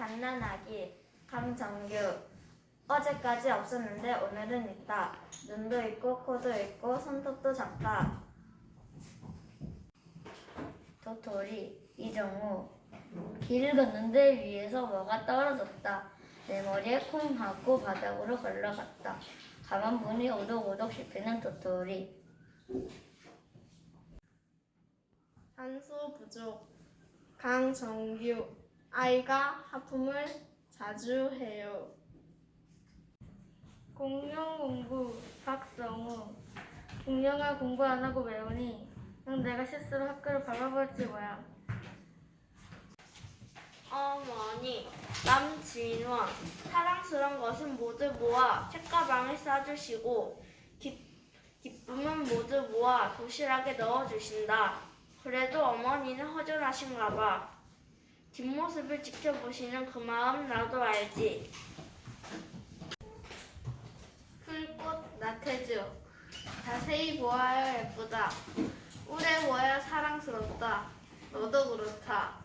갓난아기 강정규 어제까지 없었는데 오늘은 있다. 눈도 있고 코도 있고 손톱도 작다. 도토리 이정우 길을 걷는데 위에서 뭐가 떨어졌다. 내 머리에 콩 하고 바닥으로 걸러갔다. 가만 보니 오독오독 씹히는 도토리. 산소 부족. 강정규. 아이가 하품을 자주 해요. 공룡 공부 박성우 공룡아 공부 안 하고 외우니 넌 내가 실수로 학교를 밟아버렸지 뭐야 어머니, 남진원, 사랑스러운 것은 모두 모아 책가방에 싸주시고 기, 기쁨은 모두 모아 도시락에 넣어주신다. 그래도 어머니는 허전하신가 봐. 뒷모습을 지켜보시는 그 마음 나도 알지. 풀꽃 나태주. 자세히 보아야 예쁘다. 오래 보아야 사랑스럽다. 너도 그렇다.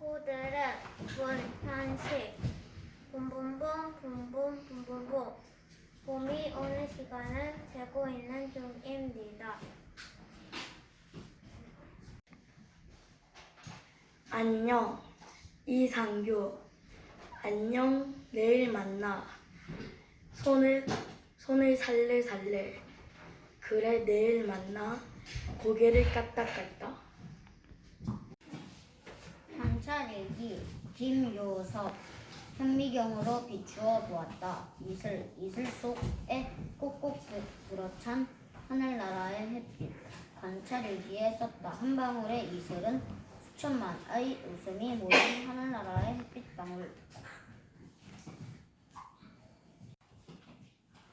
코들은 분, 현식 봄봄봄 봄봄 봄봄봄 봄이 오는 시간을 재고 있는 중입니다 안녕 이상규 안녕 내일 만나 손을 손을 살래 살래 그래 내일 만나 고개를 까딱까딱 관찰일기 김요섭 현미경으로 비추어 보았다. 이슬 이슬 속에 꼭꼭 들- 들어찬 하늘나라의 햇빛. 관찰일기에 썼다. 한 방울의 이슬은 수천만의 웃음이 모인 하늘나라의 햇빛 방울.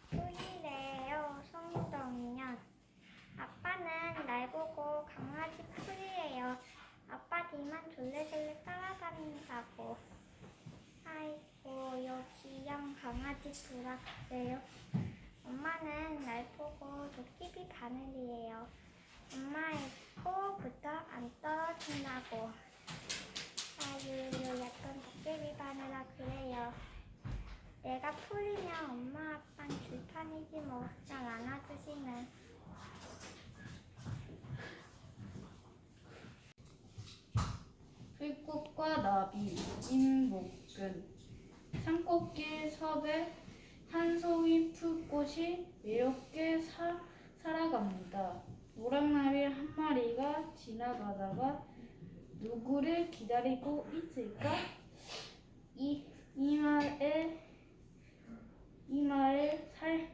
풀이래요, 송동년. 아빠는 날 보고 강아지 풀이래요. 아빠 뒤만 둘레둘레 따라다닌다고. 아이고, 여기 양 강아지 들어왔어요. 엄마는 날 보고 도깨비 바늘이에요. 엄마의 코부터 안 떨어진다고. 아유, 약간 도깨비 바늘아 그래요. 내가 풀이면 엄마 아빠는 줄판이지 뭐 그냥 안아주시면 풀꽃과 나비, 임목근 산꽃길 섭에 한 송이 풀꽃이 외롭게 사, 살아갑니다. 노랑나비 한 마리가 지나가다가 누구를 기다리고 있을까? 이 이마에 이마에 살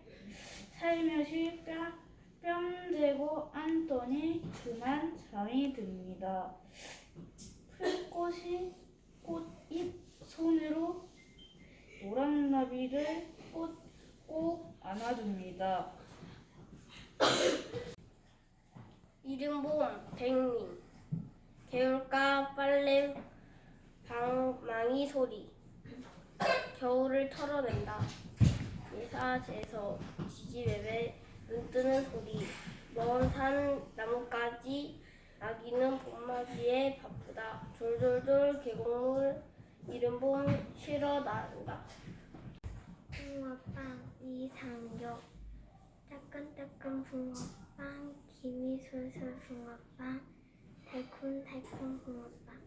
살며시 뺨, 뺨 대고 앉더니 그만 잠이 듭니다. 풀꽃이 꽃잎 손으로 노랑나비를 꼭, 꼭 안아줍니다. 이른봄 백림 개울가 빨래 방망이 소리. 겨울을 털어낸다. 예사제서 지지배배 눈뜨는 소리. 먼산 나뭇가지 아기는 봄맞이에 바쁘다. 돌돌돌 계곡물 이른봄 쉬러 나간다. 붕어빵 이상yok 따끈따끈 붕어빵 김이 술술 붕어빵 달콤달콤 붕어빵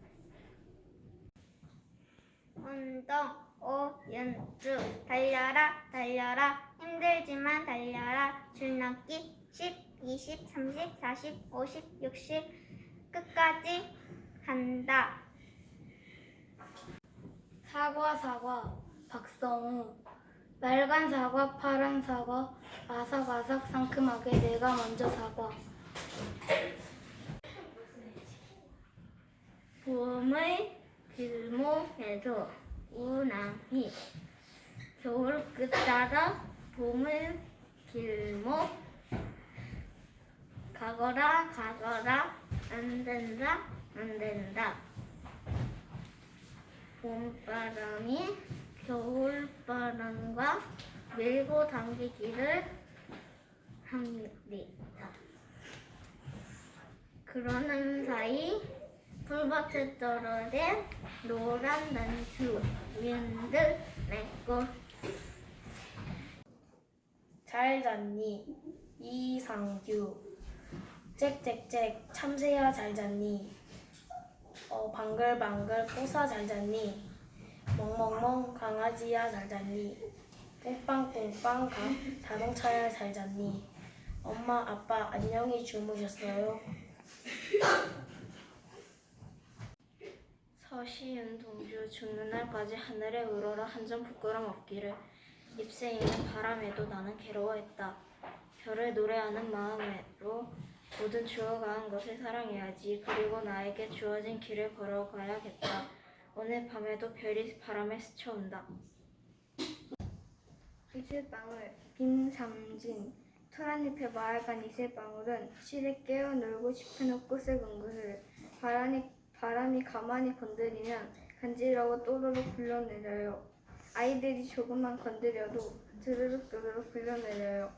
운동 오 연주 달려라 달려라. 힘들지만 달려라. 줄넘기 10, 20, 30, 40, 50, 60 끝까지 간다. 사과 사과 박성우. 빨간 사과 파란 사과 아삭아삭 상큼하게 내가 먼저 사과. 봄의 길목에서 우낭이 겨울 끝자락 봄의 길목. 가거라 가거라 안 된다 안 된다. 봄바람이 겨울바람과 밀고 당기기를 합니다. 그러는 사이 풀밭에 떨어진 노란 단추 민들 내꺼 잘 잤니? 이상규 짹짹짹 참새야 잘 잤니? 어 방글방글 꼬사 잘 잤니? 멍멍멍 강아지야 잘 잤니? 가, 자동차야 잘 잤니? 엄마 아빠 안녕히 주무셨어요? 서시은 동주 죽는 날까지 하늘에 우러러 한 점 부끄럼 없기를 잎새이는 바람에도 나는 괴로워했다. 별을 노래하는 마음으로 모든 주어가는 것을 사랑해야지. 그리고 나에게 주어진 길을 걸어가야겠다. 오늘 밤에도 별이 바람에 스쳐온다. 이슬방울 김삼진 토란잎의 마을간 이슬방울은 실에 깨어 놀고 싶은 헛것을 건것을 바람이, 바람이 가만히 건드리면 간지러워 또르륵 불러내려요. 아이들이 조금만 건드려도 드르륵 드르륵 불러내려요.